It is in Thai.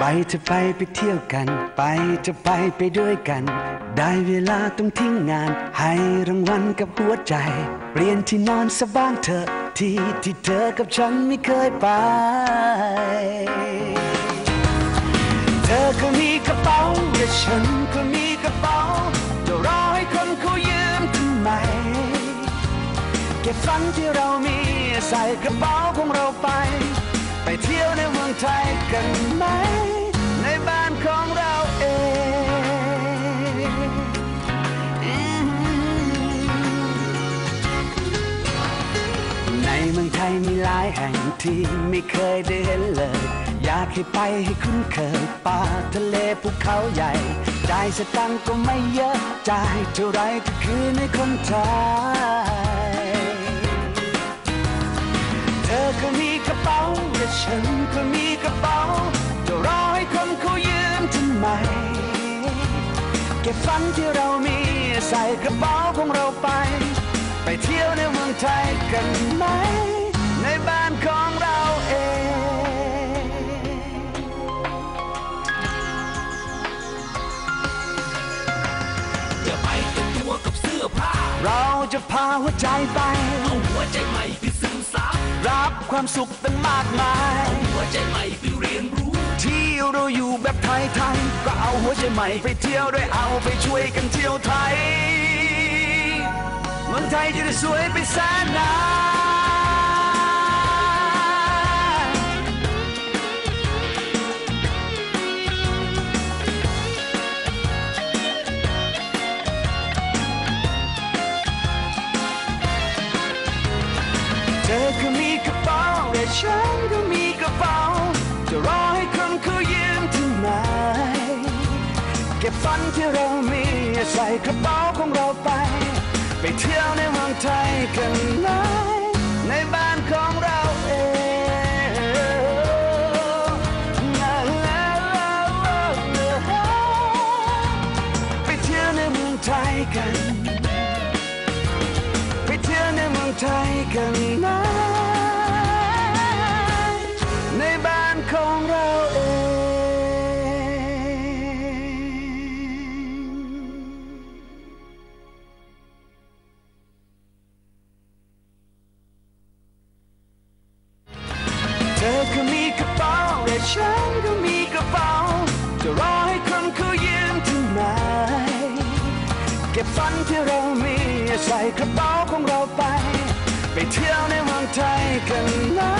ไปจะไปไปเที่ยวกัน ไปจะไปไปด้วยกัน ได้เวลาต้องทิ้งงาน ให้รางวัลกับหัวใจ เปลี่ยนที่นอนสบ้างเถอะ ที่ที่เธอกับฉันไม่เคยไป เธอก็มีกระเป๋าและฉันก็มีกระเป๋าจะรอให้คนเขายืมทำไม เก็บฝันที่เรามีใส่กระเป๋าของเราไป ไปเที่ยวในเมืองไทยกัน ยมีหลายแห่งที่ไม่เคยได้เห็นเลย อยากให้ไปให้คุ้นเคยป่าทะเลภูเขาใหญ่จ่ายสตังก็ไม่เยอะจ่ายเท่าไรก็คือในคนไทยเธอก็มีกระเป๋าและฉันก็มีกระเป๋าจะรอให้คนเขายืมทำไม เก็บฝันที่เรามีใส่กระเป๋าของเราไป ไปเที่ยวในเมืองไทยกันไหม เราจะพาหัวใจไปเอาหัวใจใหม่ไปซึมซับรับความสุขตั้งมากมายหัวใจใหม่ไปเรียนรู้ ที่เราอยู่แบบไทยๆก็เอาหัวใจใหม่ไปเที่ยวด้วยเอาไปช่วยกันเที่ยวไทยเมืองไทยจะได้สวยไปแสนนาน นที่เรามีใส่กระเป๋าของเราไป ไปเที่ยวในเมืองไทยกันไหมในบ้านของเราเองไปเที่ยวในเมืองไทยกัน ไปเที่ยวในเมืองไทยกันนะ เก็บฝันที่เรามีใส่กระเป๋าของเราไป ไปเที่ยวในเมืองไทยกัน